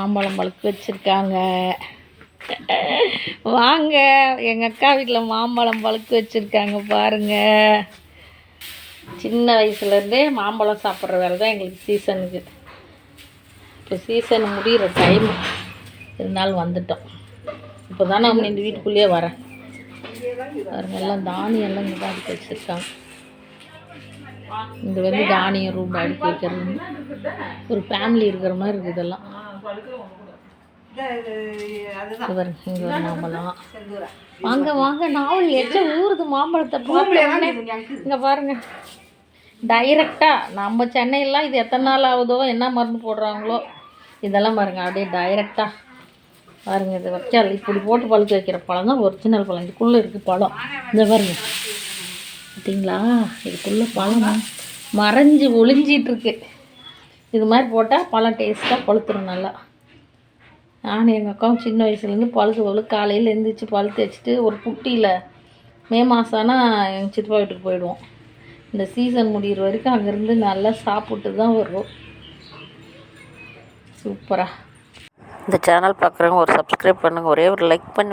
மாம்பழம் பழுக்க வச்சுருக்காங்க. வாங்க எங்கள் அக்கா வீட்டில் மாம்பழம் பழுக்க வச்சுருக்காங்க பாருங்கள் சின்ன வயசுலேருந்தே மாம்பழம் சாப்பிட்ற வேலை தான் எங்களுக்கு சீசனுக்கு இப்போ சீசன் முடிகிற டைம் இருந்தாலும் வந்துட்டோம். இப்போ தானே அவங்க இந்த வீட்டுக்குள்ளேயே வரேன். எல்லாம் தானியெல்லாம் இங்கே தான் அடுக்கி வச்சுருக்காங்க. இது வந்து தானியம் ரூம் அடுக்கி வைக்கிறது. ஒரு ஃபேமிலி இருக்கிற மாதிரி இருக்குது இதெல்லாம். இங்கே ஒரு மாம்பழம். வாங்க வாங்க நாவல் எச்ச ஊறுது மாம்பழத்தை பார்த்த இங்கே பாருங்க. டைரெக்டாக நம்ம சென்னையெல்லாம் இது எத்தனை நாள் ஆகுதோ என்ன மருந்து போடுறாங்களோ இதெல்லாம் பாருங்க அப்படியே டைரெக்டாக பாருங்க இது வைக்காது இப்படி போட்டு பழுக்க வைக்கிற பழம் தான் ஒரிஜினல் பழம். இதுக்குள்ளே இருக்குது பழம். இந்த பாருங்க. பார்த்தீங்களா இதுக்குள்ளே பழம் மறைஞ்சு ஒளிஞ்சிட்டு இருக்கு. இது மாதிரி போட்டால் பழம் டேஸ்ட்டாக பழுத்துரும் நல்லா. நானும் எங்கள் அக்காவும் சின்ன வயசுலேருந்து பழுத்து பழு காலையில் எழுந்திரிச்சு பழுத்து வச்சுட்டு ஒரு புட்டியில் மே மாதம் ஆனால் எங்கள் சித்தப்பா வீட்டுக்கு போயிடுவோம். இந்த சீசன் முடிகிற வரைக்கும் அங்கேருந்து நல்லா சாப்பிட்டு தான் வருவோம் சூப்பராக இந்த சேனல் பார்க்குறவங்க ஒரு சப்ஸ்கிரைப் பண்ணுங்கள் ஒரே ஒரு லைக் பண்ணி.